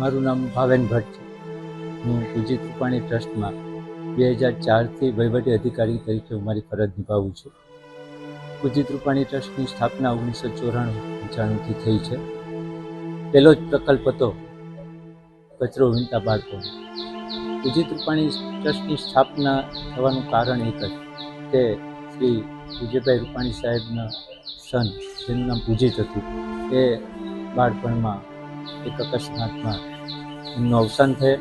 મારું નામ ભાવેન ભટ્ટ છે. હું પૂજિત રૂપાણી ટ્રસ્ટમાં બે હજાર ચારથી વહીવટી અધિકારી તરીકે હું મારી ફરજ નિભાવું છું. પૂજિત રૂપાણી ટ્રસ્ટની સ્થાપના ઓગણીસો ચોરાણું પંચાણુંથી થઈ છે. પહેલો જ પ્રકલ્પ હતો કચરો વીણતા બાળકો. પૂજિત રૂપાણી ટ્રસ્ટની સ્થાપના થવાનું કારણ એક જ કે શ્રી વિજયભાઈ રૂપાણી સાહેબના સન, જેનું નામ પૂજિત હતું, એ બાળપણમાં એક અકસ્માતમાં એમનું અવસાન થયેલ.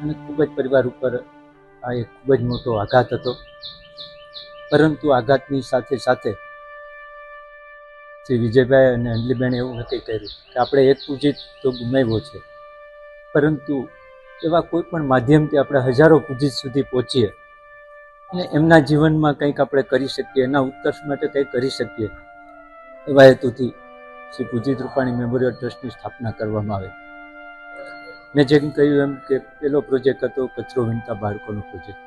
અને ખૂબ જ પરિવાર ઉપર આ એક ખૂબ જ મોટો આઘાત હતો. પરંતુ આઘાતની સાથે સાથે શ્રી વિજયભાઈ અને અંજલીબેને એવું નક્કી કર્યું કે આપણે એક પૂજિત તો ગુમાવ્યો છે. પરંતુ એવા કોઈ પણ માધ્યમથી આપણે હજારો પૂજિત સુધી પહોંચીએ અને એમના જીવનમાં કંઈક આપણે કરી શકીએ, એના ઉત્કર્ષ માટે કંઈક કરી શકીએ એવા હેતુથી શ્રી પૂજિત રૂપાણી મેમોરિયલ ટ્રસ્ટની સ્થાપના કરવામાં આવે. મેં જેમ કહ્યું એમ કે પેલો પ્રોજેક્ટ હતો કચરો વીણતા બાળકોનો પ્રોજેક્ટ.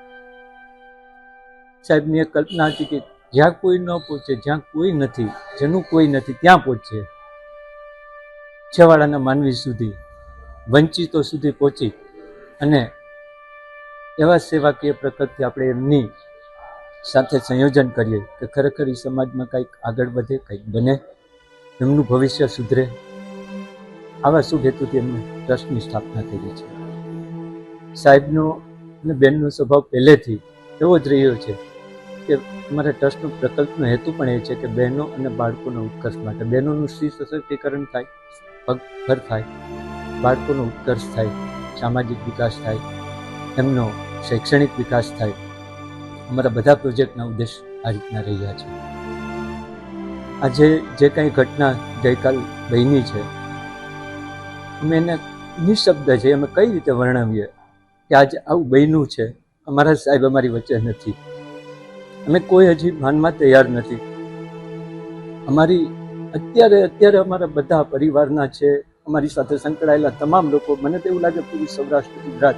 સાહેબની એક કલ્પના હતી કે જ્યાં કોઈ ન પહોંચે, જ્યાં કોઈ નથી, જેનું કોઈ નથી, ત્યાં પહોંચે. છેવાડાના માનવી સુધી, વંચિતો સુધી પહોંચી અને એવા સેવાકીય પ્રકૃતિ આપણે એમની સાથે સંયોજન કરીએ કે ખરેખર એ સમાજમાં કંઈક આગળ વધે, કંઈક બને. એમનું ભવિષ્ય સુધરે. આવા શુભ હેતુથી એમને ટ્રસ્ટની સ્થાપના કરી છે. સાહેબનો અને બેનનો સ્વભાવ પહેલેથી એવો જ રહ્યો છે કે અમારા ટ્રસ્ટનો પ્રકલ્પનો હેતુ પણ એ છે કે બહેનો અને બાળકોના ઉત્કર્ષ માટે. બહેનોનું સ્ત્રી સશક્તિકરણ થાય, પગભર થાય, બાળકોનો ઉત્કર્ષ થાય, સામાજિક વિકાસ થાય, એમનો શૈક્ષણિક વિકાસ થાય. અમારા બધા પ્રોજેક્ટના ઉદ્દેશ આ રીતના રહ્યા છે. આજે જે કંઈ ઘટના ગઈકાલ બની છે, અમે એને નિશબ્દ છે, અમે કઈ રીતે વર્ણવીએ કે આજે આવું બન્યું છે, અમારા સાહેબ અમારી વચ્ચે નથી. અમે કોઈ હજી માનવા તૈયાર નથી. અમારી અત્યારે અત્યારે અમારા બધા પરિવારના છે, અમારી સાથે સંકળાયેલા તમામ લોકો, મને તો એવું લાગે પૂરી સૌરાષ્ટ્ર ગુજરાત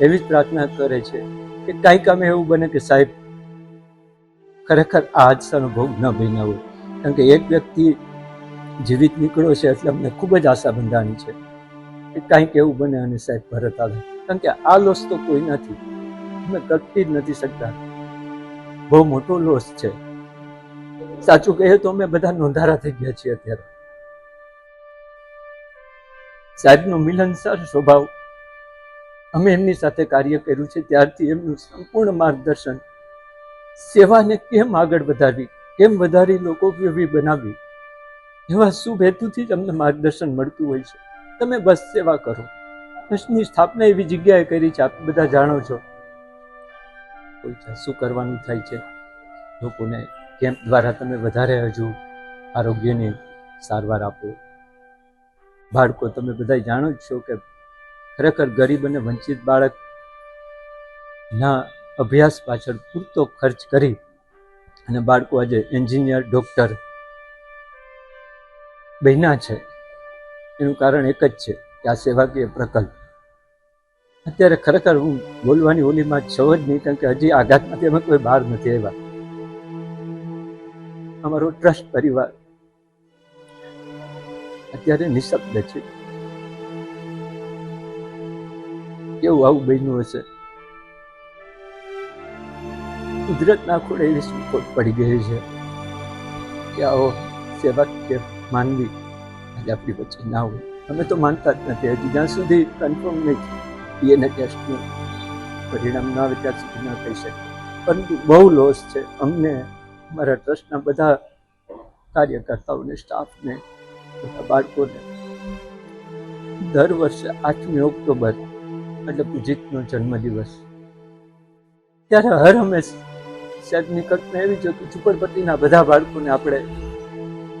એવી જ પ્રાર્થના કરે છે કે કાંઈક અમે એવું બને કે સાહેબ ખરેખર આ હાદસાનો ભોગ ન બન્યા હોય. કારણ કે એક વ્યક્તિ જીવિત નીકળ્યો છે એટલે અમને ખૂબ જ આશા બંધાણી છે કે કાંઈક એવું બને અને સાહેબ ભરત આવે. કારણ કે આ લોસ તો કોઈ નથી. અમે કરતી જ નથી શકતા. બહુ મોટો લોસ છે. સાચું કહીએ તો અમે બધા નોંધારા થઈ ગયા છીએ અત્યારે. સાહેબનો મિલનસાર સ્વભાવ અમે એમની સાથે કાર્ય કર્યું છે. ત્યારથી એમનું સંપૂર્ણ માર્ગદર્શન સેવાને કેમ આગળ વધારવી? કેમ વધારી લોકો ઉપયોગી બનાવવી એવા શુભ હેતુથી જ અમને માર્ગદર્શન મળતું હોય છે. તમે બસ સેવા કરો. બસની સ્થાપના એવી જગ્યાએ કરી છે, આપ બધા જાણો છો. કોઈ શું કરવાનું થાય છે? લોકોને કેમ્પ દ્વારા તમે વધારે હજુ આરોગ્યની સારવાર આપો. બાળકો, તમે બધા જાણો જ છો કે ખરેખર ગરીબ અને વંચિત બાળક ના અભ્યાસ પાછળ પૂરતો ખર્ચ કરી અને બાળકો આજે એન્જિનિયર, ડૉક્ટર બહેના છે. એનું કારણ એક જ છે કે આ સેવાકીય પ્રકલ્પ. અત્યારે ખરેખર હું બોલવાની ઓલીમાં છો જ નહીં, કારણ કે હજી આઘાતમાંથી અમે કોઈ બહાર નથી આવ્યા. અમારો ટ્રસ્ટ પરિવાર અત્યારે નિશબ્દ છે. કેવું આવું બન્યું હશે? કુદરતના ખોડે એવી સુખોટ પડી ગઈ છે કે આવો સેવક કે માનવી આજે આપણી વચ્ચે ના હોય. અમે તો માનતા જ નથી. હજી જ્યાં સુધી કન્ફર્મ નહીં ડીએનએ ટેસ્ટનું પરિણામ ના આવે ત્યાં સુધી ના કહી શકીએ પરંતુ બહુ લોસ છે. અમને, અમારા ટ્રસ્ટના બધા કાર્યકર્તાઓને સ્ટાફને બધા બાળકોને દર વર્ષે આઠમી ઓક્ટોબર એટલે પૂજિતનો જન્મદિવસ. ત્યારે હર હંમેશ સાહેબની કલ્પના એવી છે કે ઝુંપડપટ્ટીના બધા બાળકોને આપણે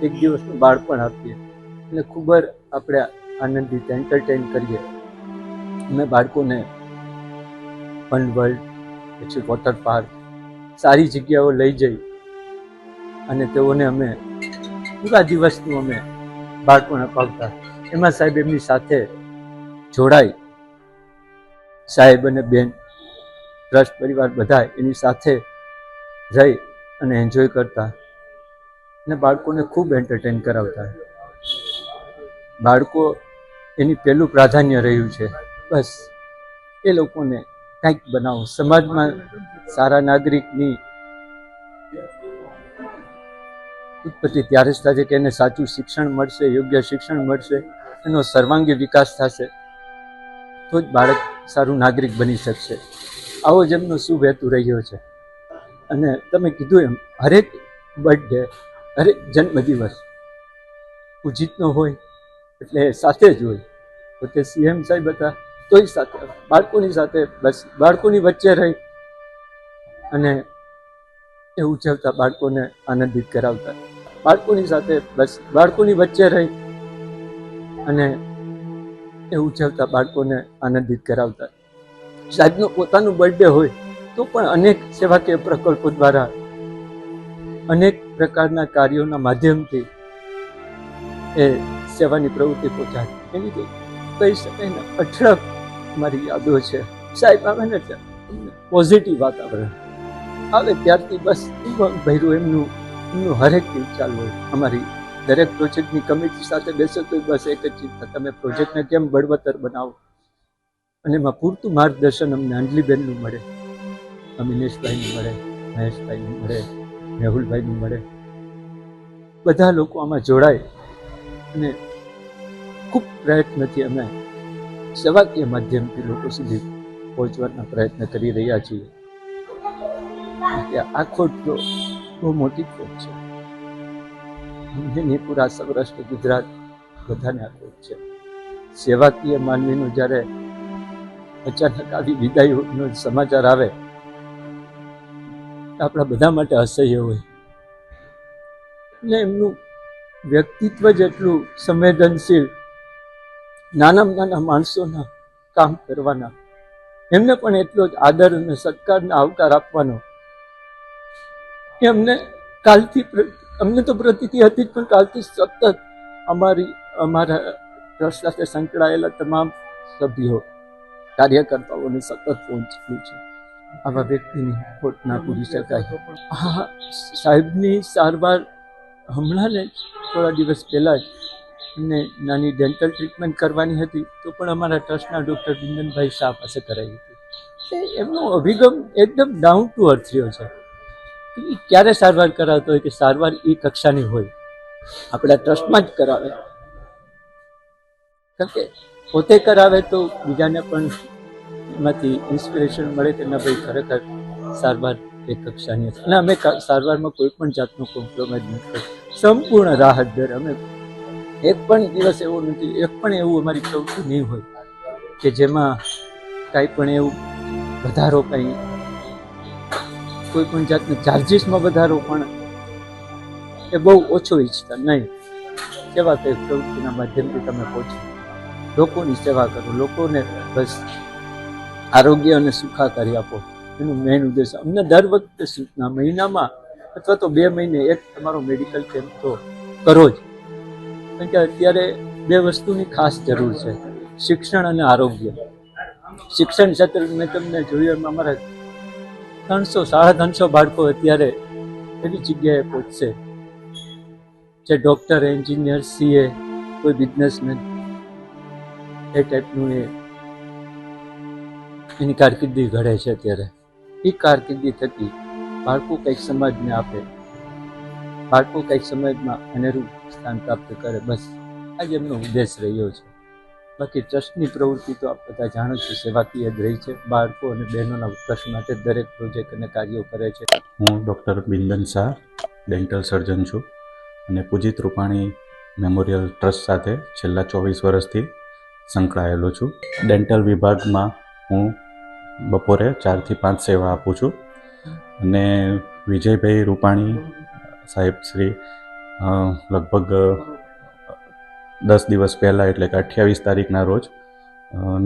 એક દિવસનું બાળપણ આપીએ. એટલે ખૂબ જ આપણે આનંદિત એન્ટરટેન કરીએ. અમે બાળકોને ફન વર્લ્ડ પછી વોટર પાર્ક સારી જગ્યાઓ લઈ જઈ અને તેઓને અમે પૂરા દિવસનું અમે બાળપણ અપાવતા. એમાં સાહેબ એમની સાથે જોડાઈ. સાહેબ અને બેન, ટ્રસ્ટ પરિવાર બધા એની સાથે રહી અને એન્જોય કરતા. અને બાળકોને ખૂબ એન્ટરટેન કરાવતા. બાળકો એની પહેલું પ્રાધાન્ય રહ્યું છે. બસ. એ લોકોને કંઈક બનાવો. સમાજમાં સારા નાગરિકની ઉત્પત્તિ ત્યારે જ થશે કે એને સાચું શિક્ષણ મળશે, યોગ્ય શિક્ષણ મળશે, એનો સર્વાંગી વિકાસ થશે. તો જ બાળક સારું નાગરિક બની શકશે. આવો જ એમનો શુભ હેતુ રહ્યો છે. અને તમે કીધું એમ, હરેક બર્થડે, હરેક જન્મદિવસ ઉજિતનો હોય, એટલે સાથે જ હોય. પોતે સીએમ સાહેબ હતા, તોય સાથે, બાળકોની સાથે, બસ બાળકોની વચ્ચે રહી અને એ ઉજવતા બાળકોને આનંદિત કરાવતા. બાળકોની સાથે બસ બાળકોની વચ્ચે રહી અને એ ઉજવતા બાળકોને આનંદિત કરાવતા. સાહેબનો પોતાનું બર્થડે હોય તો પણ અનેક સેવાકીય પ્રકલ્પો દ્વારા અનેક પ્રકારના કાર્યોના માધ્યમથી એ સેવાની પ્રવૃત્તિ પહોંચાડી. એની તો કહી શકાય ને અઠળક મારી યાદો છે. સાહેબ, આવે ને એટલે પોઝિટિવ વાતાવરણ. આવે ત્યારથી બસ ભૈરું એમનું એમનું હરેક ટીમ ચાલુ હોય. અમારી દરેક પ્રોજેક્ટની કમિટી સાથે બેસો તો બસ એક જ ચિંતા તમે પ્રોજેક્ટને કેમ બળવતર બનાવો? અને એમાં પૂરતું માર્ગદર્શન અમને અંજલીબેનનું મળે. અમિનેશભાઈનું મળે, મહેશભાઈનું મળે મેહુલભાઈને મળે. બધા લોકો આમાં જોડાય અને ખૂબ પ્રયત્નથી અમે સેવાકીય માધ્યમથી લોકો સુધી પહોંચવાના પ્રયત્ન કરી રહ્યા છીએ. આ ખોટ તો બહુ મોટી ખોટ છે. પૂરા સૌરાષ્ટ્ર, ગુજરાત બધાને આ ખોટ છે. સેવાકીય માનવીનું જ્યારે અચાનક આવી વિદાયનો સમાચાર આવે આપણા બધા માટે અસહ્ય હોય. એટલે એમનું વ્યક્તિત્વ જેટલું સંવેદનશીલ નાનામાં નાના માણસોના કામ કરવાના. એમને પણ એટલો જ આદર અને સત્કારને આવકાર આપવાનો. કે અમને કાલથી અમને તો પ્રતિતિ હતી જ, પણ કાલથી સતત અમારી, અમારા ટ્રસ્ટ સાથે સંકળાયેલા તમામ સભ્યો, કાર્યકર્તાઓને સતત પહોંચ્યું છે. આવા વ્યક્તિની ખોટ ના પૂરી શકાય. હા, સાહેબની સારવાર હમણાં ને થોડા દિવસ પહેલા જ. એમને નાની ડેન્ટલ ટ્રીટમેન્ટ કરવાની હતી, તો પણ અમારા ટ્રસ્ટના ડૉક્ટર બિંદનભાઈ શાહ પાસે કરાવી હતી. એમનો અભિગમ એકદમ ડાઉન ટુ અર્થ રહ્યો છે. ક્યારે સારવાર કરાવતો હોય કે સારવાર એ કક્ષાની હોય? આપણા ટ્રસ્ટમાં જ કરાવે. કારણ કે પોતે કરાવે તો બીજાને પણ એમાંથી ઇન્સ્પિરેશન મળે કે ના ભાઈ ખરેખર સારવાર એ કક્ષાની હતી અને અમે સારવારમાં કોઈ પણ જાતનું કોમ્પ્રોમાઇઝ નથી સંપૂર્ણ રાહત દર અમે એક પણ દિવસ એવો નથી, એક પણ એવું અમારી પ્રવૃત્તિ નહીં હોય કે જેમાં કાંઈ પણ એવું વધારો કંઈ, કોઈ પણ જાતના ચાર્જિસમાં વધારો પણ એ બહુ ઓછો ઈચ્છતા નહીં. સેવા કંઈ પ્રવૃત્તિના માધ્યમથી તમે પહોંચો. લોકોની સેવા કરો, લોકોને બસ આરોગ્ય અને સુખાકારી આપો. એનું મેઇન ઉદ્દેશ અમને દર વખતે મહિનામાં અથવા તો બે મહિને એક તમારો મેડિકલ કેમ્પ તો કરો જ. કારણ કે અત્યારે બે વસ્તુની ખાસ જરૂર છે, શિક્ષણ અને આરોગ્ય. શિક્ષણ ક્ષેત્રે મેં તમને જોયું એમાં અમારા ત્રણસો, સાડા ત્રણસો બાળકો અત્યારે એવી જગ્યાએ પહોંચશે. જે ડૉક્ટર એન્જિનિયર સીએ કોઈ બિઝનેસમેન એ ટાઈપનું એ એની કારકિર્દી ઘડે છે અત્યારે. એ કારકિર્દી થકી બાળકો કંઈક સમાજને આપે. બાળકો કંઈક સમાજમાં અનેરું સ્થાન પ્રાપ્ત કરે. બસ આ જ એમનો ઉદ્દેશ રહ્યો છે. બાકી ટ્રસ્ટની પ્રવૃત્તિ તો આપ બધા જાણો છો, સેવાકીય જ રહી છે. બાળકો અને બહેનોના ઉત્કર્ષ માટે દરેક પ્રોજેક્ટ અને કાર્યો કરે છે. હું doctor Bindan Shah dental surgeon છું અને પૂજિત રૂપાણી મેમોરિયલ ટ્રસ્ટ સાથે છેલ્લા ચોવીસ વર્ષથી સંકળાયેલો છું. ડેન્ટલ વિભાગમાં હું બપોરે ચારથી પાંચ સેવા આપું છું. અને વિજયભાઈ રૂપાણી સાહેબ શ્રી લગભગ દસ દિવસ પહેલાં એટલે કે અઠ્યાવીસ તારીખના રોજ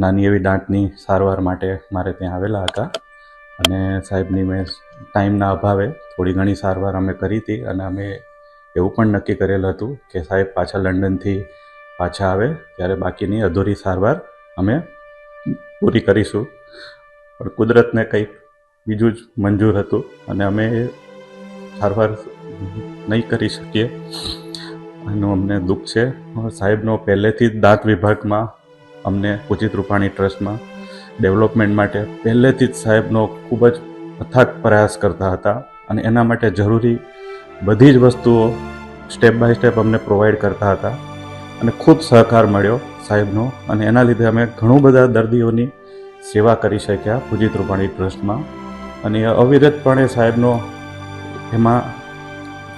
નાની એવી દાંતની સારવાર માટે મારે ત્યાં આવેલા હતા. અને સાહેબની મેં ટાઈમના અભાવે થોડી ઘણી સારવાર અમે કરી હતી અને અમે એવું પણ નક્કી કરેલ હતું કે સાહેબ પાછા લંડનથી પાછા આવે, ત્યારે બાકીની અધૂરી સારવાર અમે પૂરી કરીશું. પણ કુદરતને કંઈક બીજું જ મંજૂર હતું અને અમે એ સારવાર નહીં કરી શકીએ. એનું અમને દુઃખ છે. સાહેબનો પહેલેથી જ દાંત વિભાગમાં, અમને ઉચિત રૂપાણી ટ્રસ્ટમાં ડેવલપમેન્ટ માટે પહેલેથી જ સાહેબનો ખૂબ જ અથાગ પ્રયાસ કરતા હતા અને એના માટે જરૂરી બધી જ વસ્તુઓ સ્ટેપ બાય સ્ટેપ અમને પ્રોવાઈડ કરતા હતા. અને ખૂબ સહકાર મળ્યો સાહેબનો અને એના લીધે અમે ઘણું બધા દર્દીઓની સેવા કરી શક્યા પૂજિત રૂપાણી ટ્રસ્ટમાં. અને અવિરતપણે સાહેબનો એમાં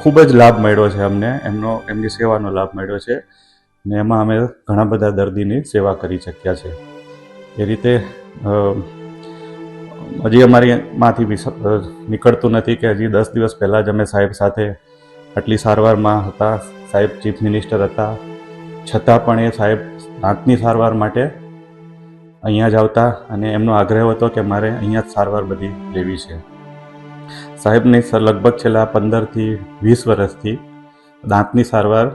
ખૂબ જ લાભ મળ્યો છે અમને. એમનો, એમની સેવાનો લાભ મળ્યો છે. ને એમાં અમે ઘણા બધા દર્દીની સેવા કરી શક્યા છે. એ રીતે હજી અમારી માંથી નીકળતું નથી કે હજી દસ દિવસ પહેલાં જ અમે સાહેબ સાથે આટલી સારવારમાં હતા. સાહેબ ચીફ મિનિસ્ટર હતા. છતાં પણ એ સાહેબ દાંતની સારવાર માટે અહીંયા જ આવતા અને એમનો આગ્રહ હતો કે મારે અહીંયા જ સારવાર બધી લેવી છે. સાહેબને લગભગ છેલ્લા પંદરથી વીસ વર્ષથી દાંતની સારવાર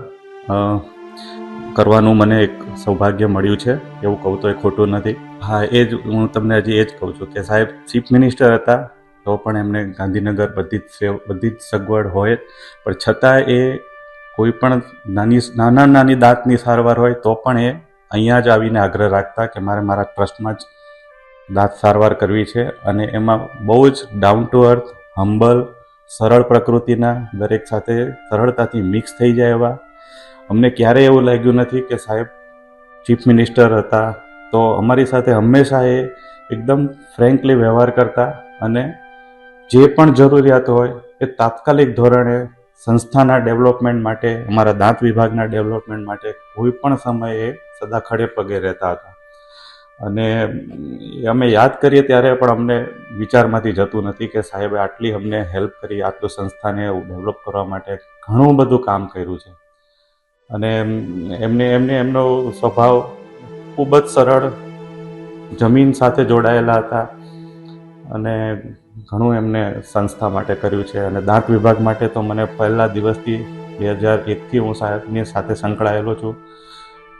કરવાનું મને એક સૌભાગ્ય મળ્યું છે, એવું કહું તો એ ખોટું નથી. હા, એ જ, હું તમને હજી એ જ કહું છું કે સાહેબ ચીફ મિનિસ્ટર હતા, તો પણ એમને ગાંધીનગર બધી જ સેવ, બધી જ સગવડ હોય. પણ છતાં એ કોઈ પણ નાની, નાના, નાની દાંતની સારવાર હોય તો પણ એ અહીંયા જ આવીને આગ્રહ રાખતા કે મારે મારા ટ્રસ્ટમાં જ દાંત સારવાર કરવી છે અને એમાં બહુ જ ડાઉન ટુ અર્થ હમ્બલ સરળ પ્રકૃતિના દરેક સાથે સરળતાથી મિક્સ થઈ જાય એવા. અમને ક્યારેય એવું લાગ્યું નથી કે સાહેબ ચીફ મિનિસ્ટર હતા તો અમારી સાથે હંમેશા એ એકદમ ફ્રેન્કલી વ્યવહાર કરતા અને જે પણ જરૂરિયાત હોય એ તાત્કાલિક ધોરણે સંસ્થાના ડેવલપમેન્ટ માટે, અમારા દાંત વિભાગના ડેવલપમેન્ટ માટે કોઈ પણ સમયે સદા ખડે પગે રહેતા હતા. અને અમે યાદ કરીએ ત્યારે પણ અમને વિચારમાંથી જતું નથી કે સાહેબે આટલી અમને હેલ્પ કરી, આટલું સંસ્થાને ડેવલપ કરવા માટે ઘણું બધું કામ કર્યું છે. અને એમને એમને એમનો સ્વભાવ ખૂબ જ સરળ, જમીન સાથે જોડાયેલા હતા. અને ઘણું એમને સંસ્થા માટે કર્યું છે અને દાંત વિભાગ માટે તો મને પહેલા દિવસથી બે હજાર એકથી હું સાહેબની સાથે સંકળાયેલો છું.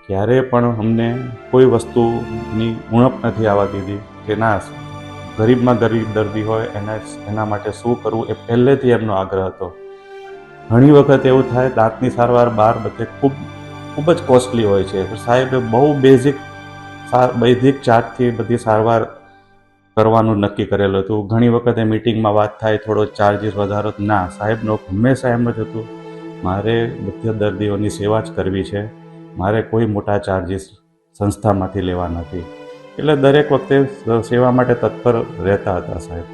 ક્યારે પણ અમને કોઈ વસ્તુની ઉણપ નથી આવવા દીધી કે ના, ગરીબમાં ગરીબ દર્દી હોય એના એના માટે શું કરવું એ પહેલેથી એમનો આગ્રહ હતો. ઘણી વખત એવું થાય દાંતની સારવાર બહાર બધે ખૂબ ખૂબ જ કોસ્ટલી હોય છે. સાહેબે બહુ બેઝિક બૈધિક ચાર્જથી બધી સારવાર કરવાનું નક્કી કરેલું હતું. ઘણી વખતે મિટિંગમાં વાત થાય, થોડો ચાર્જીસ વધારો. ના, સાહેબનો હંમેશા એમ જ હતું. મારે બધા દર્દીઓની સેવા જ કરવી છે. મારે કોઈ મોટા ચાર્જીસ સંસ્થામાંથી લેવા નથી. એટલે દરેક વખતે સેવા માટે તત્પર રહેતા હતા સાહેબ.